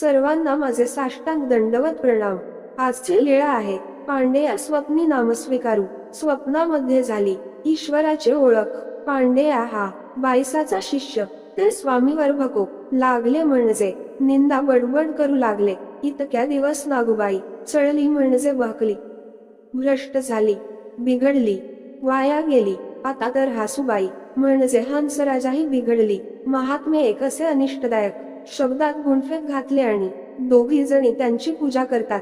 सर्वांना माझे साष्टांग दंडवत प्रणाम. आजचे लीळा आहे. पांडेया स्वप्नी नामस्वीकारू. स्वप्नामध्ये झाली. ईश्वराची ओळख. पांडेया हा बाईसाचा शिष्य. ते स्वामीवर भको लागले म्हणजे. निंदा बडबड करू लागले. इतक्या दिवस नागुबाई चळली म्हणजे बहकली. भ्रष्ट झाली. बिघडली. वाया गेली. आता तर हासूबाई म्हणजे हंसराजाही बिघडली. महात्मे एक असे अनिष्टदायक. शब्दात गुणफेक घातले आणि दोघी जणी त्यांची पूजा करतात.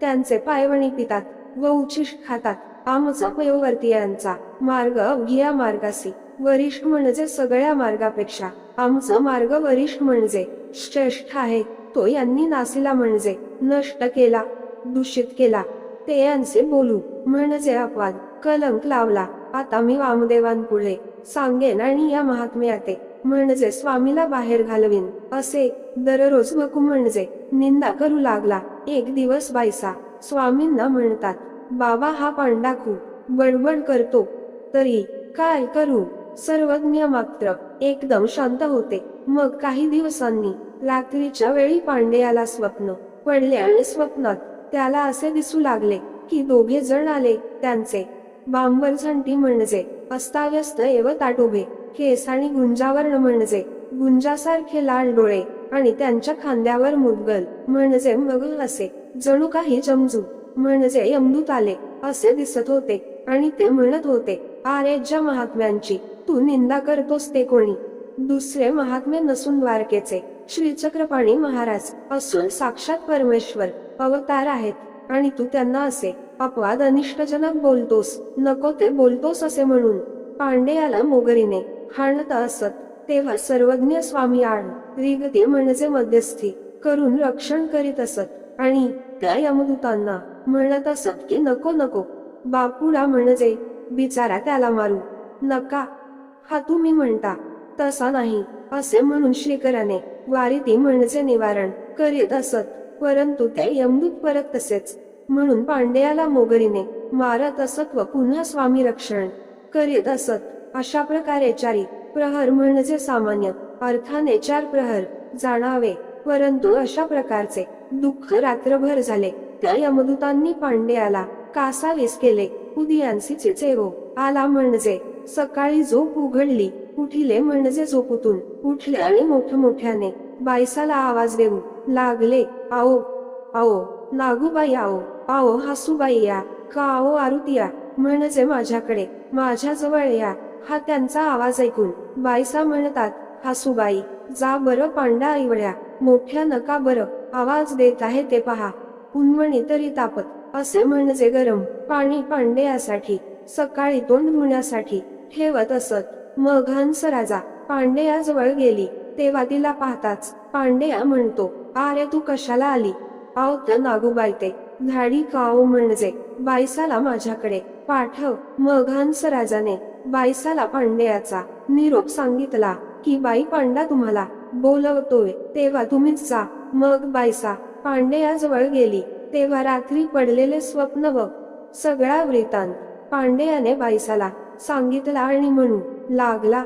त्यांचे पायवणी पितात व उचिष खातात. आमचा पयोवर्तीयांचा मार्ग अवघिया मार्गासी वरिष्ठ म्हणजे सगळ्या मार्गापेक्षा. आमचा मार्ग वरिष्ठ म्हणजे श्रेष्ठ आहे तो यांनी नासिला म्हणजे नष्ट केला दूषित केला. ते यांचे बोलू म्हणजे अपवाद कलंक लावला. आता मी वामदेवांपुढे सांगेन आणि या महात्म्याते म्हणजे स्वामीला बाहेर घालवीन. असे दररोज वकू म्हणजे निंदा करू लागला. एक दिवस बायसा स्वामींना म्हणतात बाबा हा पांडाखू बडबड करतो. तरी काय करू? सर्वज्ञ मात्र एकदम शांत होते. मग काही दिवसांनी रात्रीच्या वेळी पांडेयाला स्वप्न पडले आणि स्वप्नात त्याला असे दिसू लागले की दोघे जण आले. त्यांचे बांबर झंटी म्हणजे अस्ताव्यस्त एव ताटोभे केस आणि गुंजावर्ण म्हणजे गुंजासारखे लाल डोळे आणि त्यांच्या खांद्यावर मुदगल म्हणजे मगल असे. जणू काही जमजू म्हणजे यमदूत आले असे दिसत होते आणि ते म्हणत होते आरेज्या महात्म्यांची तू निंदा करतोस ते कोणी? दुसरे महात्मे नसून द्वारकेचे. श्री चक्रपाणी महाराज असून साक्षात परमेश्वर अवतार आहेत. आणि तू त्यांना असे अपवाद अनिष्टजनक बोलतोस नको ते बोलतोस असे म्हणून. पांडेयाला मोगरीने. हाणत असत तेव्हा सर्वज्ञ स्वामी आण रिगती म्हणजे मध्यस्थी करून रक्षण करीत असत आणि त्या यमदूतांना म्हणत असत की नको नको बापुडा म्हणजे बिचारा त्याला मारू नका. हा तुम्ही म्हणता तसा नाही असे म्हणून श्रीकराने वारीती म्हणजे निवारण करीत असत परंतु त्या यमदूत परत तसेच म्हणून पांडेयाला मोगरीने मारत असत व पुन्हा स्वामी रक्षण करीत असत. अशा प्रकारे चारी प्रहर म्हणजे सामान्य अर्थाने चार प्रहर जाणावे. परंतु अशा प्रकारचे दुःख रात्रभर झाले. त्या यमदूतांनी पांडेयाला कासावीस केले. उदियांसी चेचेरो हो. आला म्हणजे सकाळी झोप उघडली. उठिले म्हणजे झोपूतून. उठले आणि मोठमोठ्याने बायसाला आवाज देऊ लागले आओ आओ नागूबाई आओ आओ हासूबाई या का आओ आरुतिया म्हणजे माझ्याकडे माझ्या जवळ या हा त्यांचा आवाज ऐकून बायसा म्हणतात हासूबाई जा बरं पांडा आईवड्या मोठ्या नका बरं आवाज देत आहे ते पहा उन्मणी तरी तापत असे म्हणजे गरम पाणी पांडेयासाठी सकाळी तोंड धुण्यासाठी ठेवत असत. मग हंस राजा पांडेयाजवळ गेली तेव्हा तिला पाहताच पांडेया म्हणतो आरे तू कशाला आली? आव तर नागूबाई ते धाडी काओ म्हणजे बायसाला माझ्याकडे पाठव. मग हंस राजाने बायसाला पांड्याचा निरोप सांगितला की बाई पांडा तुम्हाला बोलवतोय तेव्हा तुम्हीच जा. मग बायसा पांडेयाजवळ गेली. तेव्हा रात्री पडलेले स्वप्न व सगळा वृत्तांत पांडेयाने बायसाला सांगितला आणि म्हणू लागला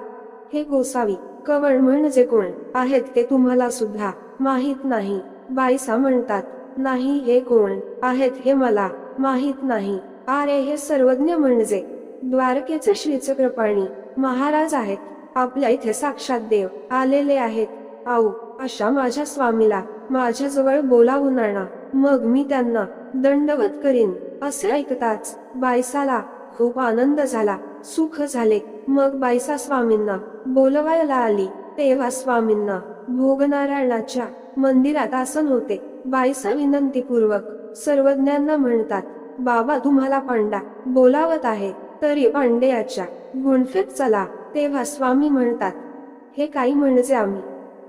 हे गोसावी कवळ म्हणजे कोण? आहेत ते तुम्हाला सुद्धा माहीत नाही. बायसा म्हणतात नाही हे कोण? आहेत हे मला माहीत नाही. अरे हे सर्वज्ञ म्हणजे द्वारकेचे श्रीचक्रपाणी महाराज आहेत. आपल्या इथे साक्षात देव आलेले आहेत. आऊ अशा माझ्या स्वामीला माझ्याजवळ बोलावून आणा मग मी त्यांना दंडवत करीन. असे ऐकताच बायसाला खूप आनंद झाला सुख झाले. मग बायसा स्वामींना बोलवायला आली. तेव्हा स्वामींना भोगनारायणाच्या मंदिरात आसन होते. बायसा विनंतीपूर्वक सर्वज्ञांना म्हणतात बाबा तुम्हाला पांडा बोलावत आहे. तरी पांडेयाच्या गुणफेत चला तेव्हा स्वामी म्हणतात हे काही म्हणजे आम्ही.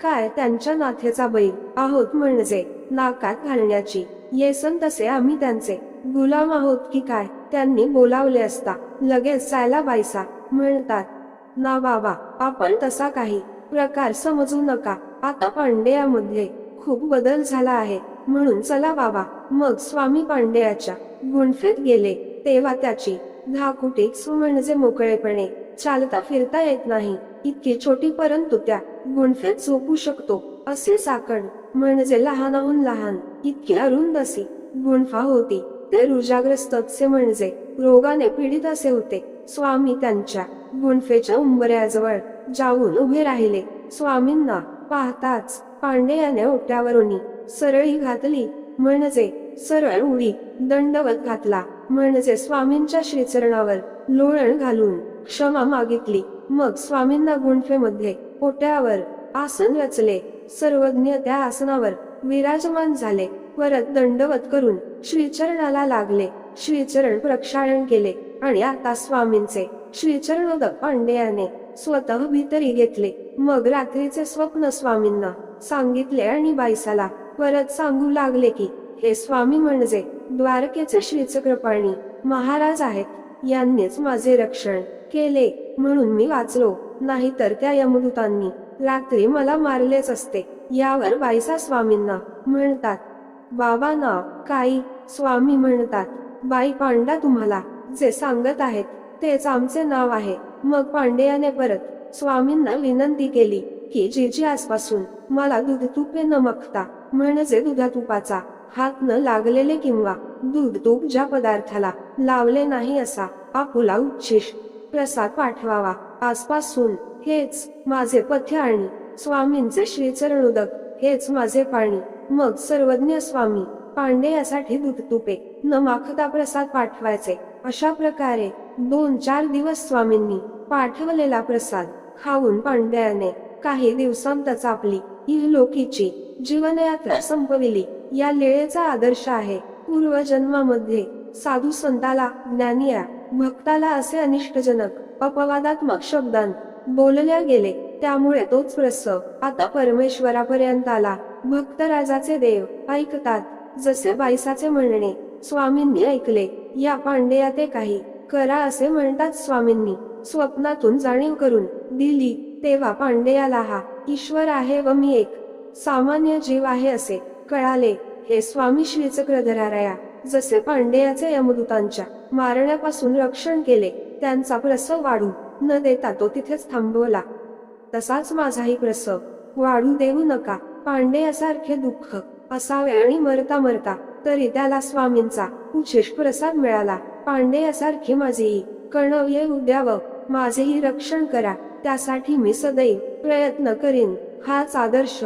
काय त्यांच्या नाथेचा बैल आहोत म्हणजे? नाकात घालण्याची. येसन तसे आम्ही त्यांचे. गुलाम आहोत की काय? त्यांनी बोलावले असता लगेच सायला बायसा म्हणतात ना बाबा आपण तसा काही प्रकार समजू नका. आता पांडेयामध्ये खूप बदल झाला आहे. म्हणून चला बाबा. मग स्वामी पांडेयाच्या गुणफेत गेले. तेव्हा त्याची धाकुटी म्हणजे मोकळेपणे चालता फिरता येत नाही. इतकी छोटी परंतु त्या गुणफेत झोपू शकतो असे साकड म्हणजे लहानाहून लहान इतकी अरुंद असी गुणफा होती. ते रुजाग्रस्त असे म्हणजे रोगाने पीडित असे होते. स्वामी त्यांच्या गुणफेच्या उंबऱ्याजवळ जाऊन उभे राहिले. स्वामींना पाहताच पांडेयाने ओट्यावरून सरळी घातली म्हणजे सरळ उडी दंडवत घातला. म्हणजे स्वामींच्या श्रीचरणावर लोळण घालून क्षमा मागितली. मग स्वामींना गुंफेमध्ये पोट्यावर आसन रचले. सर्वज्ञ त्या आसनावर विराजमान झाले. परत दंडवत करून श्रीचरणाला लागले. श्रीचरण प्रक्षाळण केले आणि आता स्वामींचे श्रीचरण पांडेयाने स्वतः भीतरी घेतले. मग रात्रीचे स्वप्न स्वामींना सांगितले आणि बाईसाला परत सांगू लागले की हे स्वामी म्हणजे द्वारकेचे श्रीचक्रपाणी महाराज आहेत. यांनीच माझे रक्षण केले म्हणून मी वाचलो. नाहीतर त्या यमदूतांनी रात्री मला मारलेच असते. यावर बाईसा स्वामींना म्हणतात. बाबा ना काही स्वामी म्हणतात. बाई पांडा तुम्हाला जे सांगत आहेत तेच आमचे नाव आहे. मग पांडेयाने परत स्वामींना विनंती केली की जीजी आजपासून मला दूध तुपे न मखता म्हणजे दुधा तुपाचा हात न लागलेले किंवा दूध तूप ज्या पदार्थाला लावले नाही असा आपुला उच्छिष. प्रसाद पाठवावा. आसपासून हेच माझे पथ्य आणि स्वामींचे श्रीचरणोदक. हेच माझे पाणी. मग सर्वज्ञ स्वामी पांडेयासाठी दूध तुपे. न माखता प्रसाद पाठवायचे. अशा प्रकारे दोन चार दिवस स्वामींनी पाठवलेला प्रसाद खाऊन पांड्याने काही दिवसांतच आपली इहलोकीची जीवनयात्रा संपविली. या लेळेचा आदर्श आहे. पूर्वजन्मामध्ये साधू संताला ज्ञानिया भक्ताला असे अनिष्टजनक अपवादात्मक शब्दांत बोलल्या गेले. त्यामुळे तोच प्रसव आता परमेश्वरापर्यंत आला. भक्त राजाचे देव ऐकतात. जसे बाईसाचे म्हणणे स्वामींनी ऐकले. या पांडेया ते काही करा असे म्हणतात स्वामींनी. स्वप्नातून जाणीव करून दिली तेव्हा पांडेयाला हा ईश्वर आहे व मी एक. सामान्य जीव आहे असे. कळाले हे स्वामी श्रीचक्रधराया जसे पांडेयाचे यमदूतांच्या मारण्यापासून रक्षण केले त्यांचा प्रसव वाढू न देता तो तिथेच थांबवला. तसाच माझाही प्रसव. वाढू देऊ नका पांडेयासारखे दुःख असावे आणि मरता मरता तरी त्याला स्वामींचा विशेष प्रसाद मिळाला. पांडेयासारखे माझेही कणव्य येऊ माझेही रक्षण करा त्यासाठी मी सदैव प्रयत्न करीन. हाच आदर्श